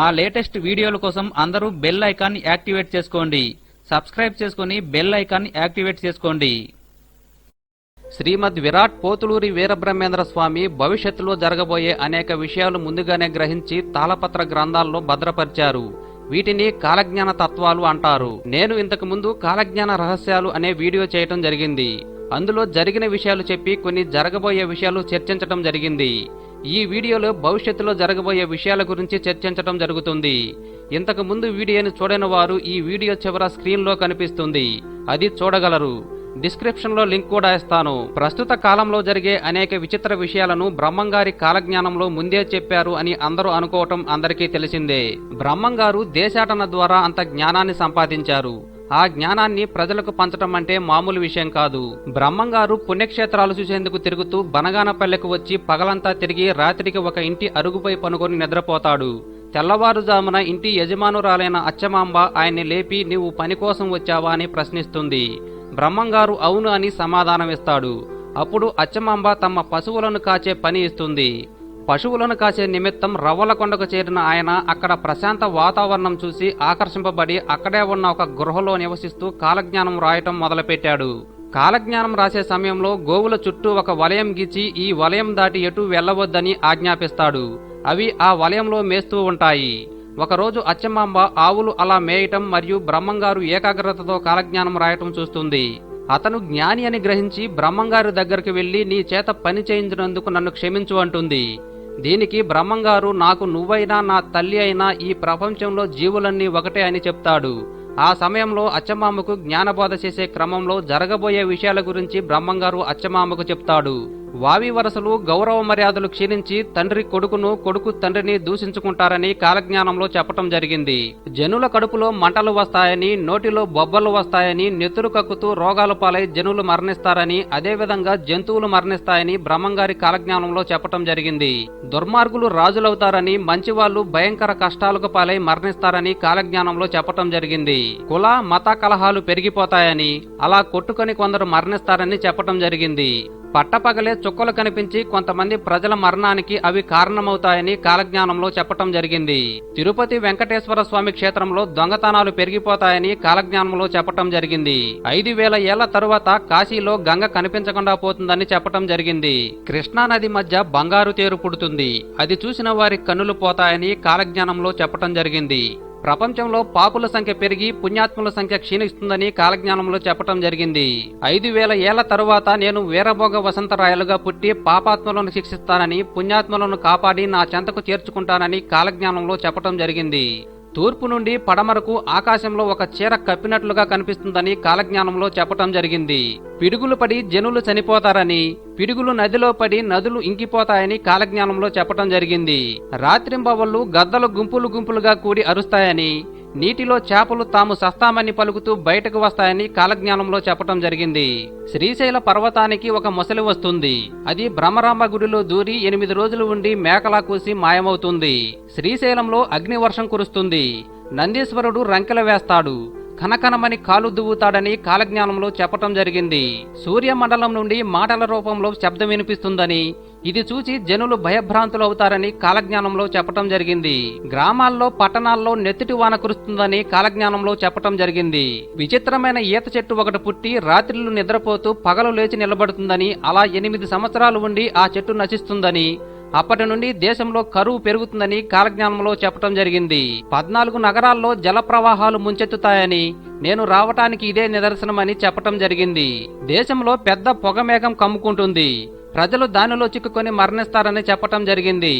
మా లేటెస్ట్ వీడియోల కోసం అందరూ బెల్ ఐకాన్ యాక్టివేట్ చేసుకోండి. సబ్స్క్రైబ్ చేసుకుని బెల్ ఐకాన్ యాక్టివేట్ చేసుకోండి. శ్రీమద్ విరాట్ పోతులూరి వీరబ్రహ్మేంద్ర స్వామి భవిష్యత్తులో జరగబోయే అనేక విషయాలు ముందుగానే గ్రహించి తాళపత్ర గ్రంథాల్లో భద్రపరిచారు. వీటిని కాలజ్ఞాన తత్వాలు అంటారు. నేను ఇంతకు ముందు కాలజ్ఞాన రహస్యాలు అనే వీడియో చేయటం జరిగింది. అందులో జరిగిన విషయాలు చెప్పి కొన్ని జరగబోయే విషయాలు చర్చించటం జరిగింది. ఈ వీడియోలో భవిష్యత్తులో జరగబోయే విషయాల గురించి చర్చించటం జరుగుతుంది. ఇంతకు ముందు వీడియోని చూడని వారు ఈ వీడియో చివర స్క్రీన్లో కనిపిస్తుంది. అది చూడగలరు. డిస్క్రిప్షన్లో లింక్ కూడా ఇస్తాను. ప్రస్తుత కాలంలో జరిగే అనేక విచిత్ర విషయాలను బ్రహ్మంగారి కాలజ్ఞానంలో ముందే చెప్పారు అని అందరూ అనుకోవటం అందరికీ తెలిసిందే. బ్రహ్మంగారు దేశాటన ద్వారా అంత జ్ఞానాన్ని సంపాదించారు. ఆ జ్ఞానాన్ని ప్రజలకు పంచటం అంటే మామూలు విషయం కాదు. బ్రహ్మంగారు పుణ్యక్షేత్రాలు చూసేందుకు తిరుగుతూ బనగానపల్లెకు వచ్చి పగలంతా తిరిగి రాత్రికి ఒక ఇంటి అరుగుపై పనుకొని నిద్రపోతాడు. తెల్లవారుజామున ఇంటి యజమానురాలైన అచ్చమాంబ ఆయన్ని లేపి నీవు పని కోసం వచ్చావా? అని ప్రశ్నిస్తుంది. బ్రహ్మంగారు అవును అని సమాధానమిస్తాడు. అప్పుడు అచ్చమాంబ తమ పశువులను కాచే పని ఇస్తుంది. పశువులను కాసే నిమిత్తం రవ్వలకొండకు చేరిన ఆయన అక్కడ ప్రశాంత వాతావరణం చూసి ఆకర్షింపబడి అక్కడే ఉన్న ఒక గృహలో నివసిస్తూ కాలజ్ఞానం రాయటం మొదలుపెట్టాడు. కాలజ్ఞానం రాసే సమయంలో గోవుల చుట్టూ ఒక వలయం గీచి ఈ వలయం దాటి ఎటు వెళ్ళవద్దని ఆజ్ఞాపిస్తాడు. అవి ఆ వలయంలో మేస్తూ ఉంటాయి. ఒకరోజు అచ్చమాంబ ఆవులు అలా మేయటం మరియు బ్రహ్మంగారు ఏకాగ్రతతో కాలజ్ఞానం రాయటం చూస్తుంది. అతను జ్ఞాని అని గ్రహించి బ్రహ్మంగారి దగ్గరికి వెళ్ళి నీ చేత పని చేయించినందుకు నన్ను క్షమించు అంటుంది. దీనికి బ్రహ్మంగారు నాకు నువ్వైనా నా తల్లి అయినా ఈ ప్రపంచంలో జీవులన్నీ ఒకటే అని చెప్తాడు. ఆ సమయంలో అచ్చమామకు జ్ఞానబోధ చేసే క్రమంలో జరగబోయే విషయాల గురించి బ్రహ్మంగారు అచ్చమామకు చెప్తాడు. వావి వరసలు గౌరవ మర్యాదలు క్షీణించి తండ్రి కొడుకును కొడుకు తండ్రిని దూషించుకుంటారని కాలజ్ఞానంలో చెప్పటం జరిగింది. జనుల కడుపులో మంటలు వస్తాయని నోటిలో బొబ్బలు వస్తాయని నెత్తురు కక్కుతూ రోగాలు పాలై జనులు మరణిస్తారని అదేవిధంగా జంతువులు మరణిస్తాయని బ్రహ్మంగారి కాలజ్ఞానంలో చెప్పటం జరిగింది. దుర్మార్గులు రాజులవుతారని మంచివాళ్ళు భయంకర కష్టాలకు పాలై మరణిస్తారని కాలజ్ఞానంలో చెప్పటం జరిగింది. కుల మత కలహాలు పెరిగిపోతాయని అలా కొట్టుకొని కొందరు మరణిస్తారని చెప్పటం జరిగింది. పట్టపగలే చుక్కలు కనిపించి కొంతమంది ప్రజల మరణానికి అవి కారణమవుతాయని కాలజ్ఞానంలో చెప్పటం జరిగింది. తిరుపతి వెంకటేశ్వర స్వామి క్షేత్రంలో దొంగతనాలు పెరిగిపోతాయని కాలజ్ఞానంలో చెప్పటం జరిగింది. ఐదు వేల ఏళ్ళ తరువాత కాశీలో గంగ కనిపించకుండా పోతుందని చెప్పటం జరిగింది. కృష్ణా నది మధ్య బంగారు తేరు పుడుతుంది. అది చూసిన వారి కన్నులు పోతాయని కాలజ్ఞానంలో చెప్పటం జరిగింది. ప్రపంచంలో పాపుల సంఖ్య పెరిగి పుణ్యాత్ముల సంఖ్య క్షీణిస్తుందని కాలజ్ఞానంలో చెప్పటం జరిగింది. ఐదు వేల ఏళ్ళ తరువాత నేను వీరభోగ వసంతరాయలుగా పుట్టి పాపాత్ములను శిక్షిస్తానని పుణ్యాత్ములను కాపాడి నా చెంతకు చేర్చుకుంటానని కాలజ్ఞానంలో చెప్పటం జరిగింది. తూర్పు నుండి పడమరకు ఆకాశంలో ఒక చీర కప్పినట్లుగా కనిపిస్తుందని కాలజ్ఞానంలో చెప్పటం జరిగింది. పిడుగులు పడి జనులు చనిపోతారని పిడుగులు నదిలో పడి నదులు ఇంకిపోతాయని కాలజ్ఞానంలో చెప్పటం జరిగింది. రాత్రింబవళ్ళు గద్దలు గుంపులు గుంపులుగా కూడి అరుస్తాయని నీటిలో చేపలు తాము సస్తామని పలుకుతూ బయటకు వస్తాయని కాలజ్ఞానంలో చెప్పటం జరిగింది. శ్రీశైల పర్వతానికి ఒక మొసలి వస్తుంది. అది బ్రహ్మరామ గుడిలో దూరి ఎనిమిది రోజులు ఉండి మేకలా కూసి మాయమవుతుంది. శ్రీశైలంలో అగ్నివర్షం కురుస్తుంది. నందీశ్వరుడు రంకెల వేస్తాడు. కనకనమని కాలు దువ్వుతాడని కాలజ్ఞానంలో చెప్పటం జరిగింది. సూర్యమండలం నుండి మాటల రూపంలో శబ్దం వినిపిస్తుందని ఇది చూసి జనులు భయభ్రాంతులు అవుతారని కాలజ్ఞానంలో చెప్పటం జరిగింది. గ్రామాల్లో పట్టణాల్లో నెత్తిటి వాన కురుస్తుందని కాలజ్ఞానంలో చెప్పటం జరిగింది. విచిత్రమైన ఈత చెట్టు ఒకటి పుట్టి రాత్రిళ్ళు నిద్రపోతూ పగలు లేచి నిలబడుతుందని అలా ఎనిమిది సంవత్సరాలు ఉండి ఆ చెట్టు నశిస్తుందని అప్పటి నుండి దేశంలో కరువు పెరుగుతుందని కాలజ్ఞానంలో చెప్పటం జరిగింది. పద్నాలుగు నగరాల్లో జల ప్రవాహాలు ముంచెత్తుతాయని నేను రావటానికి ఇదే నిదర్శనమని చెప్పటం జరిగింది. దేశంలో పెద్ద పొగమేఘం కమ్ముకుంటుంది. ప్రజలు దానిలో చిక్కుకొని మరణిస్తారని చెప్పటం జరిగింది.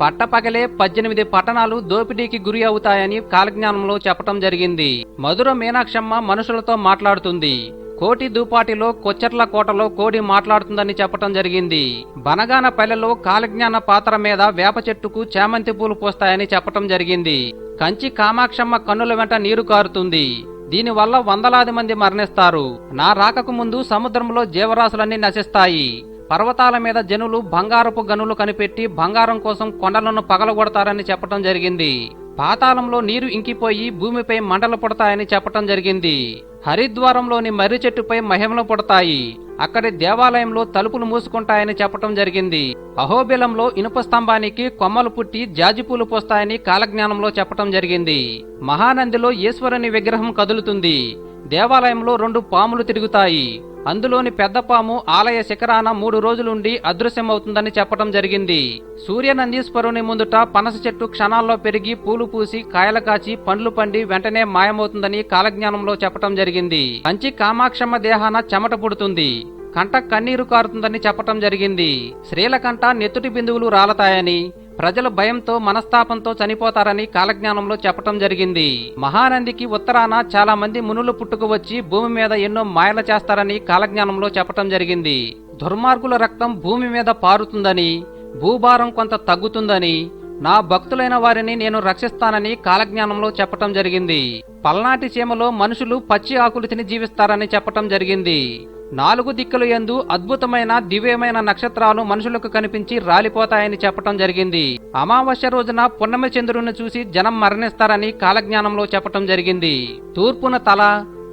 పట్టపగలే పద్దెనిమిది పట్టణాలు దోపిడీకి గురి అవుతాయని కాలజ్ఞానంలో చెప్పటం జరిగింది. మధుర మీనాక్షమ్మ మనుషులతో మాట్లాడుతుంది. కోటి దూపాటిలో కొచ్చర్ల కోటలో కోడి మాట్లాడుతుందని చెప్పటం జరిగింది. బనగాన పల్లెలో కాలజ్ఞాన పాత్ర మీద వేప చెట్టుకు చామంతి పూలు పోస్తాయని చెప్పటం జరిగింది. కంచి కామాక్షమ్మ కన్నుల వెంట నీరు కారుతుంది. దీనివల్ల వందలాది మంది మరణిస్తారు. నా రాకకు ముందు సముద్రంలో జీవరాశులన్నీ నశిస్తాయి. పర్వతాల మీద జనులు బంగారపు గనులు కనిపెట్టి బంగారం కోసం కొండలను పగలగొడతారని చెప్పటం జరిగింది. పాతాళంలో నీరు ఇంకిపోయి భూమిపై మంటలు పుడతాయని చెప్పటం జరిగింది. హరిద్వారంలోని మర్రి చెట్టుపై మహిమలు పుడతాయి. అక్కడి దేవాలయంలో తలుపులు మూసుకుంటాయని చెప్పటం జరిగింది. అహోబిలంలో ఇనుప స్తంభానికి కొమ్మలు పుట్టి జాజిపూలు పోస్తాయని కాలజ్ఞానంలో చెప్పటం జరిగింది. మహానందిలో ఈశ్వరుని విగ్రహం కదులుతుంది. దేవాలయంలో రెండు పాములు తిరుగుతాయి. అందులోని పెద్ద పాము ఆలయ శిఖరాన మూడు రోజులుండి అదృశ్యమవుతుందని చెప్పటం జరిగింది. సూర్యనందీశ్వరుని ముందుట పనస చెట్టు క్షణాల్లో పెరిగి పూలు పూసి కాయలు కాచి పండ్లు పండి వెంటనే మాయమవుతుందని కాలజ్ఞానంలో చెప్పటం జరిగింది. కంచి కామాక్షమ్మ దేహాన చెమట పుడుతుంది. కంట కన్నీరు కారుతుందని చెప్పటం జరిగింది. స్త్రీల కంట నెత్తుటి బిందువులు రాలతాయని ప్రజలు భయంతో మనస్తాపంతో చనిపోతారని కాలజ్ఞానంలో చెప్పటం జరిగింది. మహానందికి ఉత్తరాన చాలా మంది మునులు పుట్టుకు వచ్చి భూమి మీద ఎన్నో మాయలు చేస్తారని కాలజ్ఞానంలో చెప్పటం జరిగింది. దుర్మార్గుల రక్తం భూమి మీద పారుతుందని భూభారం కొంత తగ్గుతుందని నా భక్తులైన వారిని నేను రక్షిస్తానని కాలజ్ఞానంలో చెప్పటం జరిగింది. పల్నాటి సీమలో మనుషులు పచ్చి ఆకులు తిని జీవిస్తారని చెప్పటం జరిగింది. నాలుగు దిక్కులు ఎందు అద్భుతమైన దివ్యమైన నక్షత్రాలు మనుషులకు కనిపించి రాలిపోతాయని చెప్పటం జరిగింది. అమావాస్య రోజున పున్నమి చంద్రుడిని చూసి జనం మరణిస్తారని కాలజ్ఞానంలో చెప్పటం జరిగింది. తూర్పున తల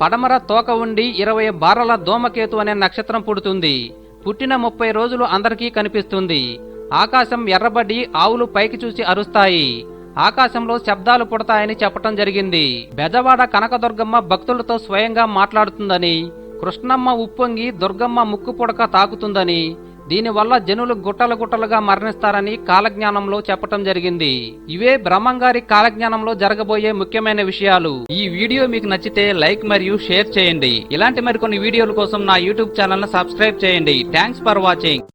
పడమర తోక ఉండి ఇరవై బారల దోమకేతు అనే నక్షత్రం పుడుతుంది. పుట్టిన ముప్పై రోజులు అందరికీ కనిపిస్తుంది. ఆకాశం ఎర్రబడి ఆవులు పైకి చూసి అరుస్తాయి. ఆకాశంలో శబ్దాలు పుడతాయని చెప్పటం జరిగింది. బెజవాడ కనకదుర్గమ్మ భక్తులతో స్వయంగా మాట్లాడుతుందని కృష్ణమ్మ ఉప్పొంగి దుర్గమ్మ ముక్కు పుడక తాకుతుందని దీనివల్ల జనులు గుట్టలు గుట్టలుగా మరణిస్తారని కాలజ్ఞానంలో చెప్పటం జరిగింది. ఇవే బ్రహ్మంగారి కాలజ్ఞానంలో జరగబోయే ముఖ్యమైన విషయాలు. ఈ వీడియో మీకు నచ్చితే లైక్ మరియు షేర్ చేయండి. ఇలాంటి మరికొన్ని వీడియోల కోసం నా యూట్యూబ్ ఛానల్ సబ్స్క్రైబ్ చేయండి. Thanks for watching.